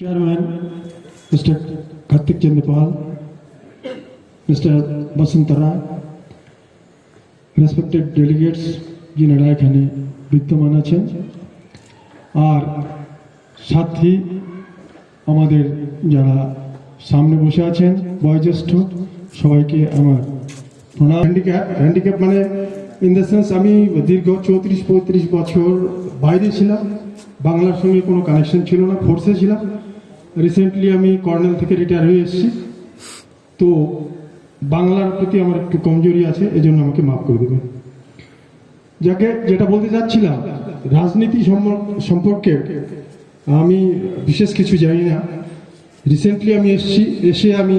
Chairman, Mr. Karthik Chandipal, Mr. Basant Rai, respected delegates যিনারা এখানে বিদ্যমান আছেন আর সাথী আমাদের যারা সামনে বসে আছেন বয়োজ্যেষ্ঠ সবাইকে আমার প্রণাম হ্যান্ডিক্যাপ হ্যান্ডিক্যাপ মানে ইন দ্য সেন্স আমি দীর্ঘ চৌত্রিশ পঁয়ত্রিশ বছর বাইরে ছিলাম বাংলার সঙ্গে কোনো কানেকশন ছিল না ফোর্সে ছিলাম রিসেন্টলি আমি কর্নেল থেকে রিটায়ার হয়ে এসেছি। তো বাংলার প্রতি আমার একটু কমজোরি আছে, এজন্য আমাকে মাফ করে দেবেন। যাকে যেটা বলতে চাচ্ছিলাম, রাজনীতি সম্পর্কে আমি বিশেষ কিছু জানি না। রিসেন্টলি আমি এসেছি, এসে আমি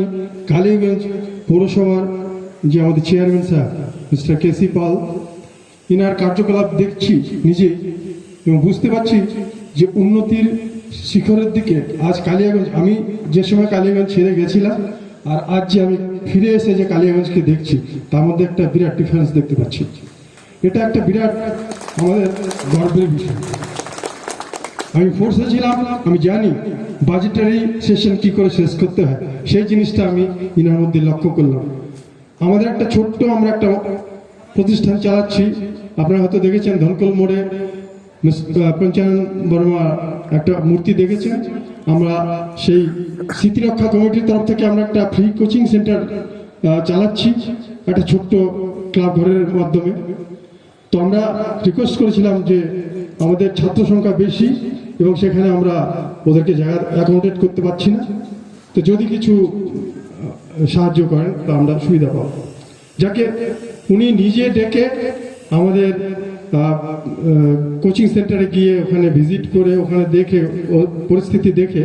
কালীগঞ্জ পৌরসভার যে আমাদের chairman sir mister KC Pal inner কার্যকলাপ দেখছি নিজে এবং বুঝতে পারছি যে উন্নতির শিখরের দিকে, আজ কালিয়াগঞ্জ, আমি যে সময় কালিয়াগঞ্জ ছেড়ে গেছিলাম, আর আজ যে আমি ফিরে এসে যে কালিয়াগঞ্জকে দেখছি, তার মধ্যে একটা বিরাট ডিফারেন্স দেখতে পাচ্ছি। এটা একটা বিরাট আমাদের গর্বের বিষয়। আমি ফোর্সে ছিলাম, আমি জানি বাজেটারি সেশন কি করে শেষ করতে হয়, সেই জিনিসটা আমি ইনার মধ্যে লক্ষ্য করলাম। আমাদের একটা ছোট্ট আমরা একটা প্রতিষ্ঠান চালাচ্ছি, আপনারা হয়তো দেখেছেন ধনকল মোড়ে পঞ্চানন বর্মা একটা মূর্তি দেখেছেন? আমরা সেই স্মৃতিরক্ষা কমিটির তরফ থেকে আমরা একটা ফ্রি কোচিং সেন্টার চালাচ্ছি, একটা ছোট্ট ক্লাব ঘরের মাধ্যমে। তো আমরা রিকোয়েস্ট করেছিলাম যে আমাদের ছাত্র সংখ্যা বেশি এবং সেখানে আমরা ওদেরকে জায়গা অ্যাকোমোডেট করতে পারছি না। তো যদি কিছু সাহায্য করেন, তা আমরা সুবিধা পাব। যাকে উনি নিজে ডেকে আমাদের কোচিং সেন্টারে গিয়ে ওখানে ভিজিট করে, ওখানে দেখে পরিস্থিতি দেখে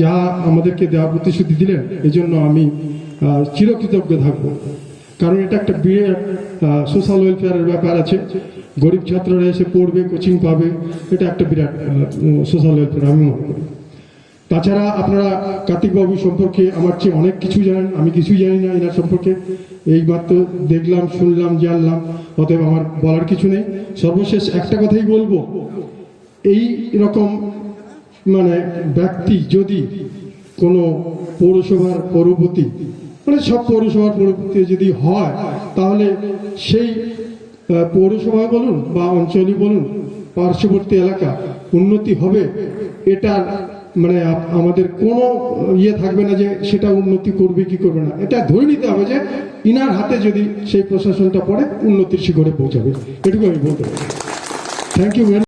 যা আমাদেরকে দেওয়া প্রতিশ্রুতি দিলেন, এজন্য আমি চিরকৃতজ্ঞ থাকব। কারণ এটা একটা বিরাট সোশ্যাল ওয়েলফেয়ারের ব্যাপার আছে। গরিব ছাত্ররা এসে পড়বে কোচিং পাবে, এটা একটা বিরাট সোশ্যাল ওয়েলফেয়ার আমি মনে করি। তাছাড়া আপনারা কার্তিকবাবু সম্পর্কে আমার চেয়ে অনেক কিছু জানেন, আমি কিছুই জানি না এনার সম্পর্কে। এইমাত্র দেখলাম, শুনলাম, জানলাম, অতএব আমার বলার কিছু নেই। সর্বশেষ একটা কথাই বলব, এই রকম মানে ব্যক্তি যদি কোনো পৌরসভার পৌরপতি মানে সব পৌরসভার পৌরপতি যদি হয়, তাহলে সেই পৌরসভা বলুন বা অঞ্চলই বলুন, পার্শ্ববর্তী এলাকা উন্নতি হবে এটা মানে আমাদের কোনো ইয়ে থাকবে না যে সেটা উন্নতি করবে কি করবে না। এটা ধরে নিতে হবে যে ইনার হাতে যদি সেই প্রশাসনটা পড়ে, উন্নতির শিখরে পৌঁছাবে। এটুকু আমি বলতে পারি থ্যাংক ইউ